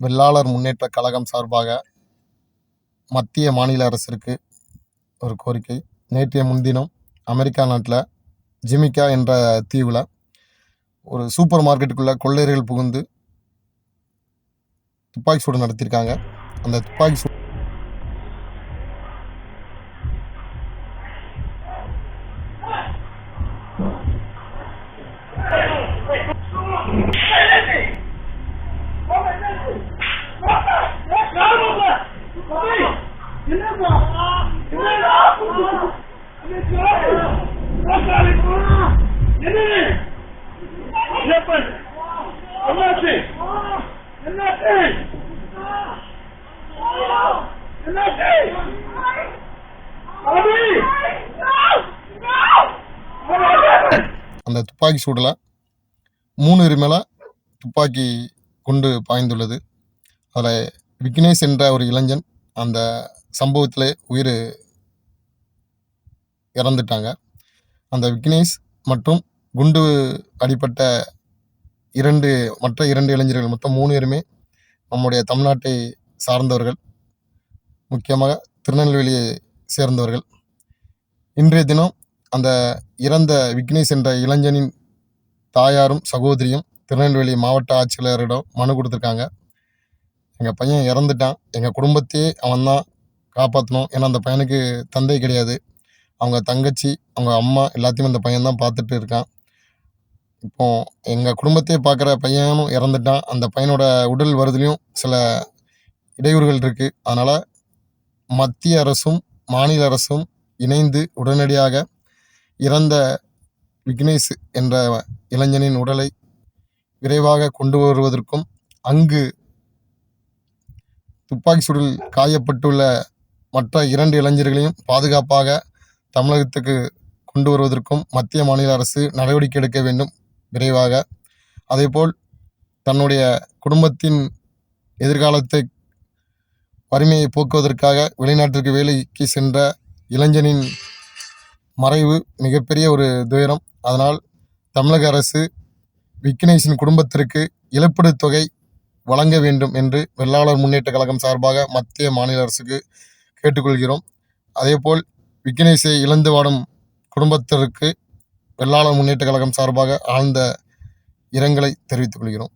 வெள்ளாளர் முன்னேற்றக் கழகம் சார்பாக மத்திய மாநில அரசிற்கு ஒரு கோரிக்கை. நேற்றைய முன்தினம் அமெரிக்கா நாட்டில் ஜிமிக்கா என்ற தீவில் ஒரு சூப்பர் மார்க்கெட்டுக்குள்ளே கொள்ளையர்கள் புகுந்து துப்பாக்கி சூடு நடத்தியிருக்காங்க. அந்த துப்பாக்கி சூடு என்னாச்சு என்னாச்சு என்னாச்சு அந்த துப்பாக்கி சூடில் மூணு பேர் துப்பாக்கி குண்டு பாய்ந்துள்ளது. அதில் விக்னேஷ் என்ற ஒரு இளைஞன் அந்த சம்பவத்தில் உயிர் இறந்துட்டாங்க. அந்த விக்னேஷ் மற்றும் குண்டு அடிப்பட்ட இரண்டு மற்ற இரண்டு இளைஞர்கள் மொத்தம் மூணு பேருமே நம்முடைய தமிழ்நாட்டை சார்ந்தவர்கள். முக்கியமாக திருநெல்வேலியை சேர்ந்தவர்கள். இன்றைய தினம் அந்த இறந்த விக்னேஷ் என்ற இளைஞனின் தாயாரும் சகோதரியும் திருநெல்வேலி மாவட்ட ஆட்சியாளரிடம் மனு கொடுத்துருக்காங்க. எங்கள் பையன் இறந்துட்டான். எங்கள் குடும்பத்தையே அவன் தான் காப்பாற்றணும் ஏன்னா அந்த பையனுக்கு தந்தை கிடையாது. அவங்க தங்கச்சி அவங்க அம்மா எல்லாத்தையும் அந்த பையன் தான் பார்த்துட்டு இருக்கான். இப்போ எங்கள் குடும்பத்தையே பார்க்குற பையனும் இறந்துட்டான். அந்த பையனோட உடல் வருதுலேயும் சில இடையூறுகள் இருக்குது அதனால் மத்திய அரசும் மாநில அரசும் இணைந்து உடனடியாக இறந்த விக்னேஷ் என்ற இளைஞனின் உடலை விரைவாக கொண்டு வருவதற்கும் அங்கு துப்பாக்கி சூடில் காயப்பட்டுள்ள மற்ற இரண்டு இளைஞர்களையும் பாதுகாப்பாக தமிழகத்துக்கு கொண்டு வருவதற்கும் மத்திய மாநில அரசு நடவடிக்கை எடுக்க வேண்டும். விரைவாக. அதேபோல் தன்னுடைய குடும்பத்தின் எதிர்காலத்தை வறுமையை போக்குவதற்காக வெளிநாட்டிற்கு வேலைக்கு சென்ற இளைஞனின் மறைவு மிகப்பெரிய ஒரு துயரம். அதனால் தமிழக அரசு விக்னேஷின் குடும்பத்திற்கு இழப்பீடு தொகை வழங்க வேண்டும் என்று வெள்ளாளர் முன்னேற்றக் கழகம் சார்பாக மத்திய மாநில அரசுக்கு கேட்டுக்கொள்கிறோம். அதேபோல் விக்னேஷை இழந்து வாடும் குடும்பத்திற்கு வெள்ளாளர் முன்னேற்றக் கழகம் சார்பாக ஆழ்ந்த இரங்கலை தெரிவித்துக் கொள்கிறோம்.